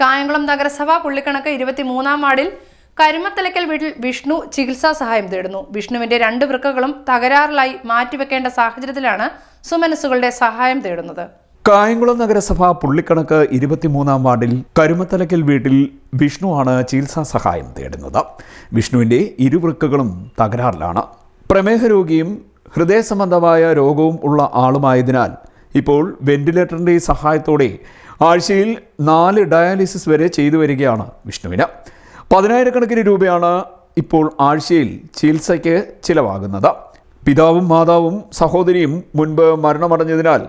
കായംകുളം നഗരസഭ പുള്ളിക്കണക്ക് ഇരുപത്തിമൂന്നാം വാർഡിൽ കരുമത്തലക്കൽ വീട്ടിൽ വിഷ്ണു ചികിത്സാ സഹായം തേടുന്നു. വിഷ്ണുവിന്റെ രണ്ട് വൃക്കകളും തകരാറിലായി മാറ്റിവെക്കേണ്ട സാഹചര്യത്തിലാണ് സുമനസ്സുകളുടെ സഹായം തേടുന്നത്. കായംകുളം നഗരസഭ പുള്ളിക്കണക്ക് ഇരുപത്തിമൂന്നാം വാർഡിൽ കരുമത്തലയ്ക്കൽ വീട്ടിൽ വിഷ്ണുവാണ് ചികിത്സാ സഹായം തേടുന്നത്. വിഷ്ണുവിന്റെ ഇരുവൃക്കകളും തകരാറിലാണ്. പ്രമേഹ രോഗിയും ഹൃദയ സംബന്ധമായ രോഗവും ഉള്ള ആളുമായതിനാൽ ഇപ്പോൾ വെന്റിലേറ്ററിന്റെ സഹായത്തോടെ ആഴ്ചയിൽ നാല് ഡയാലിസിസ് വരെ ചെയ്തു വരികയാണ് വിഷ്ണുവിന്. പതിനായിരക്കണക്കിന് രൂപയാണ് ഇപ്പോൾ ആഴ്ചയിൽ ചികിത്സയ്ക്ക് ചിലവാകുന്നത്. പിതാവും മാതാവും സഹോദരിയും മുൻപ് മരണമടഞ്ഞതിനാൽ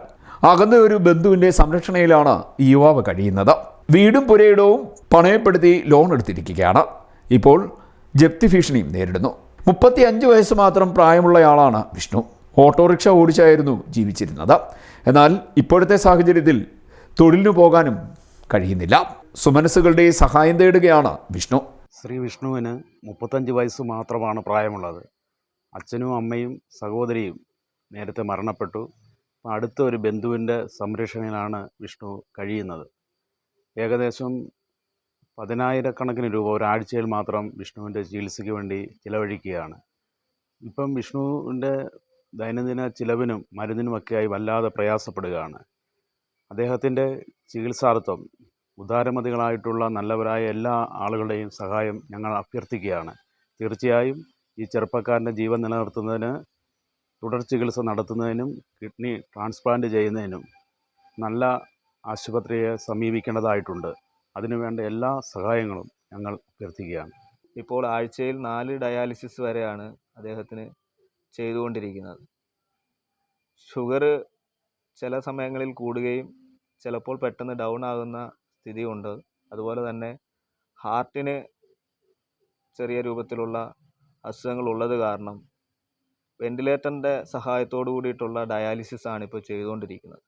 അകന്ന ഒരു ബന്ധുവിന്റെ സംരക്ഷണയിലാണ് ഈ യുവാവ് കഴിയുന്നത്. വീടും പുരയിടവും പണയപ്പെടുത്തി ലോൺ എടുത്തിരിക്കുകയാണ്. ഇപ്പോൾ ജപ്തി ഭീഷണിയും നേരിടുന്നു. മുപ്പത്തി അഞ്ച് വയസ്സ് മാത്രം പ്രായമുള്ളയാളാണ് വിഷ്ണു. ഓട്ടോറിക്ഷ ഓടിച്ചായിരുന്നു ജീവിച്ചിരുന്നത്. എന്നാൽ ഇപ്പോഴത്തെ സാഹചര്യത്തിൽ തൊഴിലിനു പോകാനും കഴിയുന്നില്ല. സുമനസ്സുകളുടെ സഹായം തേടുകയാണ് വിഷ്ണു. ശ്രീ വിഷ്ണുവിന് മുപ്പത്തഞ്ച് വയസ്സ് മാത്രമാണ് പ്രായമുള്ളത്. അച്ഛനും അമ്മയും സഹോദരിയും നേരത്തെ മരണപ്പെട്ടു. അടുത്ത ഒരു ബന്ധുവിന്റെ സംരക്ഷണയിലാണ് വിഷ്ണു കഴിയുന്നത്. ഏകദേശം പതിനായിരക്കണക്കിന് രൂപ ഒരാഴ്ചയിൽ മാത്രം വിഷ്ണുവിന്റെ ചികിത്സയ്ക്ക് വേണ്ടി ചിലവഴിക്കുകയാണ്. ഇപ്പം വിഷ്ണുവിന്റെ ദൈനംദിന ചിലവിനും മരുന്നിനുമൊക്കെയായി വല്ലാതെ പ്രയാസപ്പെടുകയാണ്. അദ്ദേഹത്തിന്റെ ചികിത്സാർത്ഥം ഉദാരമതികളായിട്ടുള്ള നല്ലവരായ എല്ലാ ആളുകളുടെയും സഹായം ഞങ്ങൾ അഭ്യർത്ഥിക്കുകയാണ്. തീർച്ചയായും ഈ ചെറുപ്പക്കാരന്റെ ജീവൻ നിലനിർത്തുന്നതിന് തുടർ ചികിത്സ നടത്തുന്നതിനും കിഡ്നി ട്രാൻസ്പ്ലാന്റ് ചെയ്യുന്നതിനും നല്ല ആശുപത്രിയെ സമീപിക്കേണ്ടതായിട്ടുണ്ട്. അതിനുവേണ്ട എല്ലാ സഹായങ്ങളും ഞങ്ങൾ അഭ്യർത്ഥിക്കുകയാണ്. ഇപ്പോൾ ആഴ്ചയിൽ നാല് ഡയാലിസിസ് വരെയാണ് അദ്ദേഹത്തിന് ചെയ്തുകൊണ്ടിരിക്കുന്നത്. ഷുഗർ ചില സമയങ്ങളിൽ കൂടുകയും ചിലപ്പോൾ പെട്ടെന്ന് ഡൗൺ ആകുന്ന സ്ഥിതിയുണ്ട്. അതുപോലെ തന്നെ ഹാർട്ടിന് ചെറിയ രൂപത്തിലുള്ള അസുഖങ്ങൾ ഉള്ളത് കാരണം വെന്റിലേറ്ററിന്റെ സഹായത്തോടു കൂടിയിട്ടുള്ള ഡയാലിസിസ് ആണ് ഇപ്പോൾ ചെയ്തുകൊണ്ടിരിക്കുന്നത്.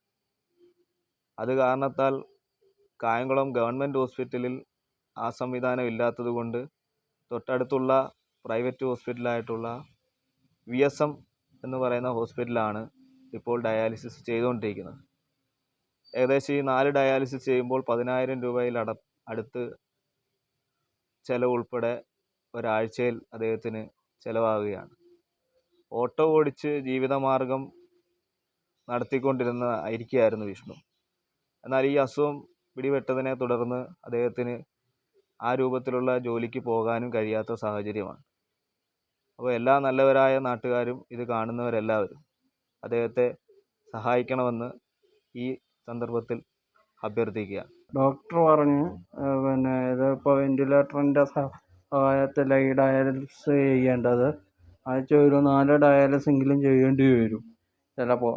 അത് കാരണത്താൽ കായംകുളം ഗവൺമെന്റ് ഹോസ്പിറ്റലിൽ ആ സംവിധാനം ഇല്ലാത്തത് കൊണ്ട് തൊട്ടടുത്തുള്ള പ്രൈവറ്റ് ഹോസ്പിറ്റലായിട്ടുള്ള വി എസ് എം എന്ന് പറയുന്ന ഹോസ്പിറ്റലാണ് ഇപ്പോൾ ഡയാലിസിസ് ചെയ്തുകൊണ്ടിരിക്കുന്നത്. ഏകദേശം ഈ നാല് ഡയാലിസിസ് ചെയ്യുമ്പോൾ പതിനായിരം രൂപയിൽ അട അടുത്ത് ചിലവുൾപ്പെടെ ഒരാഴ്ചയിൽ അദ്ദേഹത്തിന് ചിലവാകുകയാണ്. ഓട്ടോ ഓടിച്ച് ജീവിതമാർഗം നടത്തിക്കൊണ്ടിരുന്ന ഇരിക്കുകയായിരുന്നു വിഷ്ണു. എന്നാൽ ഈ അസുഖം പിടിപെട്ടതിനെ തുടർന്ന് അദ്ദേഹത്തിന് ആ രൂപത്തിലുള്ള ജോലിക്ക് പോകാനും കഴിയാത്ത സാഹചര്യമാണ്. അപ്പോൾ എല്ലാ നല്ലവരായ നാട്ടുകാരും ഇത് കാണുന്നവരെല്ലാവരും അദ്ദേഹത്തെ സഹായിക്കണമെന്ന് ഈ സന്ദർഭത്തിൽ അഭ്യർത്ഥിക്കുക ഡോക്ടർ പറഞ്ഞു പിന്നെ ഇതിപ്പോൾ വെന്റിലേറ്ററിന്റെ സഹായത്തിൽ ഈ ഡയാലിസിസ് ചെയ്യേണ്ടത് ആഴ്ച ഒരു നാല് ഡയാലിസെങ്കിലും ചെയ്യേണ്ടി വരും ചിലപ്പോൾ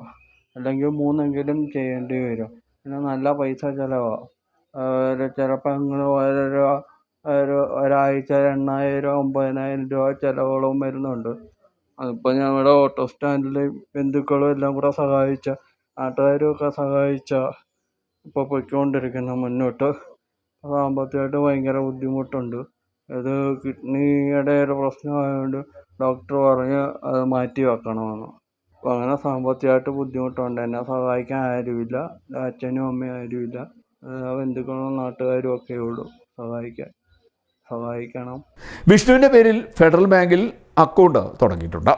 അല്ലെങ്കിൽ മൂന്നെങ്കിലും ചെയ്യേണ്ടി വരും. പിന്നെ നല്ല പൈസ ചിലവാകും ചിലപ്പോൾ നിങ്ങൾ ഓരോ ഒരു ഒരാഴ്ച എണ്ണായിരം ഒമ്പതിനായിരം രൂപ ചിലവോളം വരുന്നുണ്ട്. അതിപ്പോൾ ഞങ്ങളുടെ ഓട്ടോ സ്റ്റാൻഡിൽ ബന്ധുക്കളും എല്ലാം കൂടെ സഹായിച്ച നാട്ടുകാരുമൊക്കെ സഹായിച്ച ഇപ്പോൾ പൊയ്ക്കൊണ്ടിരിക്കുന്നു മുന്നോട്ട്. സാമ്പത്തികമായിട്ട് ഭയങ്കര ബുദ്ധിമുട്ടുണ്ട്. ഇത് കിഡ്നിയുടെ ഒരു പ്രശ്നമായതുകൊണ്ട് ഡോക്ടർ പറഞ്ഞ് അത് മാറ്റി വെക്കണമെന്ന്. അപ്പോൾ അങ്ങനെ സാമ്പത്തികമായിട്ട് ബുദ്ധിമുട്ടുണ്ട്. എന്നെ സഹായിക്കാൻ ആരുമില്ല. അച്ഛനും അമ്മയും ആരുമില്ല. ബന്ധുക്കളും നാട്ടുകാരും ഒക്കെ ഉള്ളൂ സഹായിക്കാൻ. സഹായിക്കണം. വിഷ്ണുവിന്റെ പേരിൽ ഫെഡറൽ ബാങ്കിൽ അക്കൗണ്ട് തുടങ്ങിയിട്ടുണ്ട്.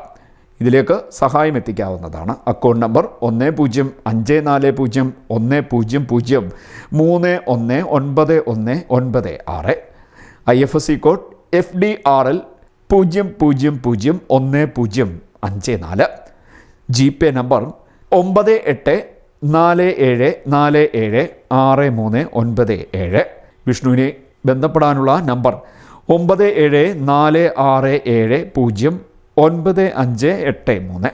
ഇതിലേക്ക് സഹായം എത്തിക്കാവുന്നതാണ്. അക്കൗണ്ട് നമ്പർ ഒന്ന് പൂജ്യം അഞ്ച് നാല് പൂജ്യം ഒന്ന് പൂജ്യം പൂജ്യം മൂന്ന് ഒന്ന് ഒൻപത് ഒന്ന് ഒൻപത് ആറ്. I F S C code F D R L പൂജ്യം പൂജ്യം പൂജ്യം ഒന്ന് പൂജ്യം അഞ്ച് നാല്. ജി പേ നമ്പർ ഒമ്പത് എട്ട് നാല് ഏഴ് നാല് ഏഴ് ആറ് മൂന്ന് ഒൻപത് ഏഴ്. വിഷ്ണുവിനെ ബന്ധപ്പെടാനുള്ള നമ്പർ ഒമ്പത് ഏഴ് നാല് ആറ് ഏഴ് പൂജ്യം ഒൻപത് അഞ്ച് എട്ട് മൂന്ന്.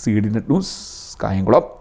C D net news Kayamkulam.